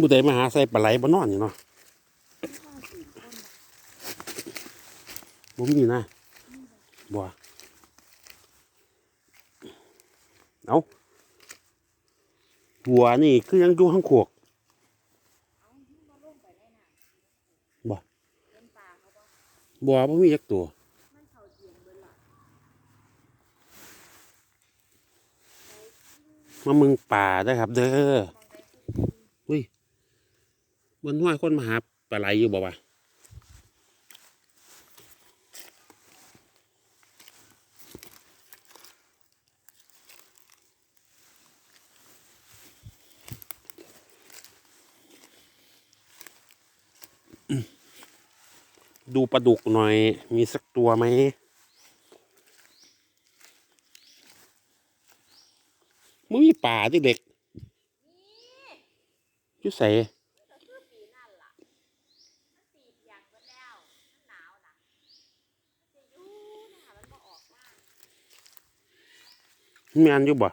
บุได้มาหาใส่ปลาไหลบ่นอนอยู่เนาะบ่มีนะบ่เอาหัวนี่คือยังอยู่ข้างโขกบ่บ่บ่มีจักตัวมามึงป่าได้ครับ เด้อ บนห้วยคนมาหาปลาไหลอยู่บ่วะดูปลาดุกหน่อย มีสักตัวไหมมึงมีป่าที่เด็กยู่ใส่ ก็คือปีนั่นล่ะมันปีเปียกหมดแล้วมันหนาวน่ะมันจะอยู่นะคะมันก็ออกมา มีอันอยู่บ่ใ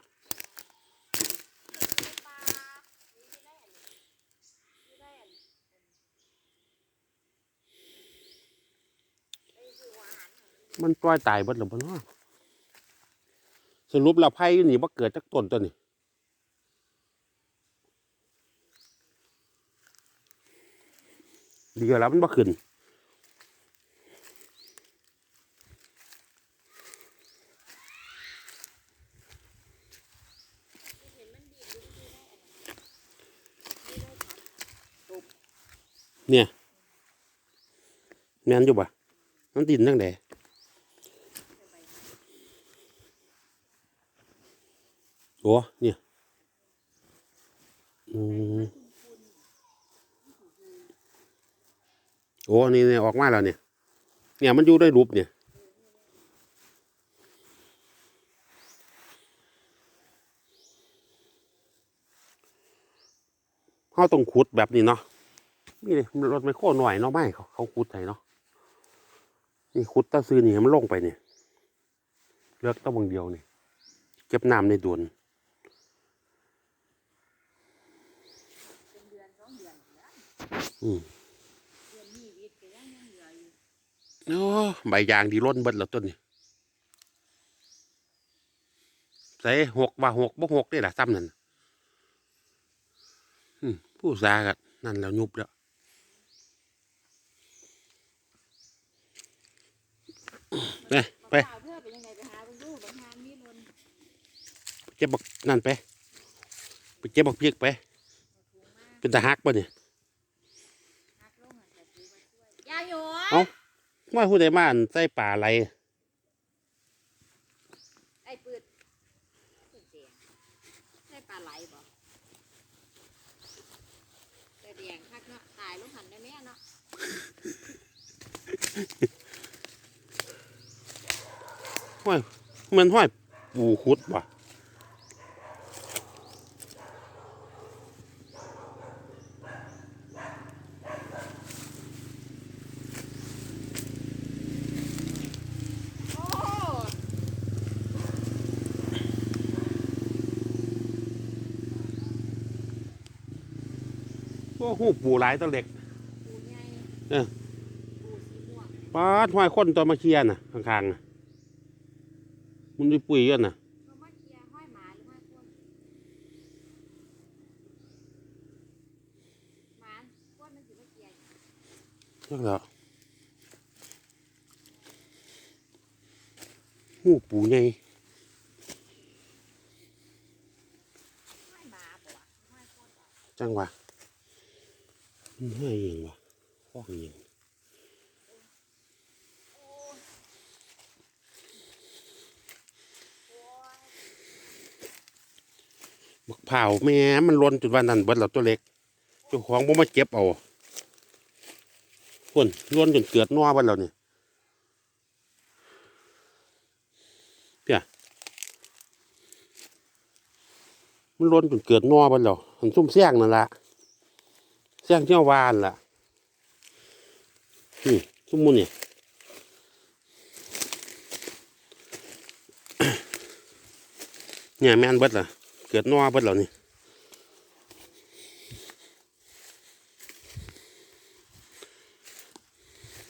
นป่านี่ไม่ได้อันนี้ไม่ได้อันนี้ไปซื้อหัวอาหารของมันมันปล่อยตายเบิดหรือบ่เนาะสรุปแล้วไผ่อยู่นี่บ่เกิดจากต้นตัวนี่ดีแล้วมันบ่ขึ้น เห็นมันดีดอยู่มันไม่ได้อันนี้ ไม่ได้ครับแม่นอยู่บ่มันดินจังไดไปใบมันโอ้เนี่ยอืมโอ้นี่เนี่ยออกมาแล้วเนี่ย เนี่ยมันอยู่ได้รูปเนี่ยเขาต้องขุดแบบนี้เนาะ นี่เลยรถไมโครหน่อยเนาะไม่เขาเขาขุดให้เนาะนี่ขุดตะซื้อนี่มันลงไปเนี่ยเลือกตะบางเดียวนี่เก็บน้ำในดวนเนเดือนสองเดือนแล้วอืมเอออยู่โอ้ใบยางดีล้นเบิดแล้วต้นนี่ใส่หกว่าหกบ่หกได้หล่ะซ้ำนั่นอืมผู้สากันั่นแล้วยุบแล้ว ไปไปมะพร้าวเพื่อเป็นยังไงไปหาเบิ่งดูบางทางนี่นนเก็บบักนั่นไปไปเก็บบักเพียกไปถุงมาเป็นตาฮักป่ะเนี่ยหักลงหันแต่ถือมาช่วยยาหยวนเอ้าว่าผู้ใดมาอั่นใส่ป่าอะไรไอ้ปืดปืดแดงใช่ปลาไหลบ่แต่แดงคักเนาะตายลูกหันได้แม่เนาะ ห้อยมันห้อยปูขุดป่ะโอ้โอ้หูปูหลายตัวเล็กปูใหญ่เออปูสีม่วงป้าดห้อยคนตัวมาเคลียร์น่ะข้างๆน่ะ มันด้วยปุ๋ยกันน่ะ เขามาเคลียร์ห้อยหมาหรือห้อยคนหมาคนมันสิมาเคลียร์ นั่นแหละหูปูใหญ่ ห้อยหมาปะวะห้อยคนบ่ จังหวะมันห้อยเองวะข้องเอง ผาแม่มันล้นจุดวันนั้นเบิดแล้วตัวเล็กจ้าของบ่มาเก็บเอาคนล้นจนเกิดนัวเบิดแล้วนี่ยเพี่ยมันล้นจนเกิดนัวเบิดแล้วมันซุ่มเสียงนั่นละเสียงเจ้าวานล่ะนี่ซุ่มมุนเนี่ยเนี่ยแม่นเบิดล่ะ เกิดนัวบิดเหล่านี้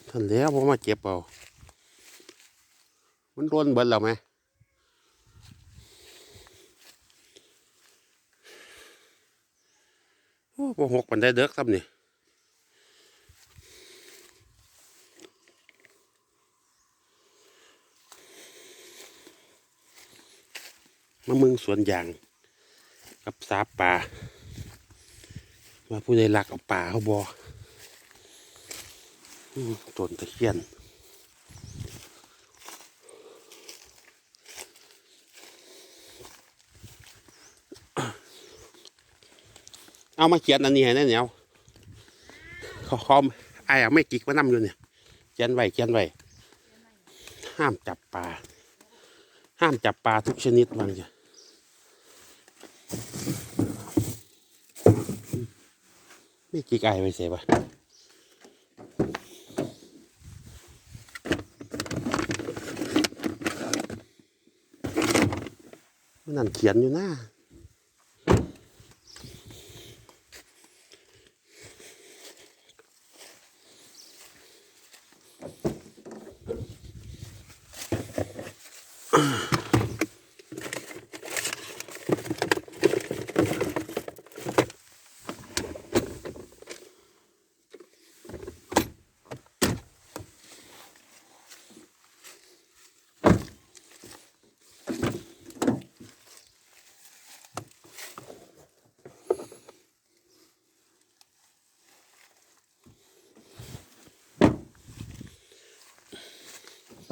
ท่านแล้วผมมาเก็บเอา มันร่นเบิดหล้วไหมโอ้บ่หกปันได้เด็กซ้ำนี่มามึงสวนยาง กับสาปลาว่าผู้ใดลักเอาป่าเขาบอมต้นตะเคียนเอามาเขียนอันนี้ให้แน่เนียวขอคอมไอ้อะไม่กิกมานำอยู่เนี่ยเขียนไว้เขียนไว้ห้ามจับปลาห้ามจับปลาทุกชนิดบางจ้ะ ไม่กิกไอไปเสียบะมันนั่นเขียนอยู่หน้า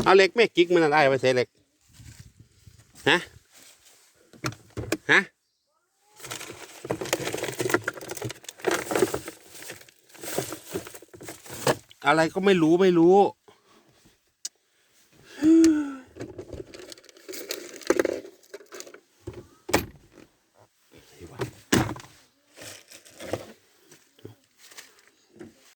เอาเหล็กแม่กิ๊กมันอะไรไปเสียเหล็กฮะฮะอะไรก็ไม่รู้ไม่รู้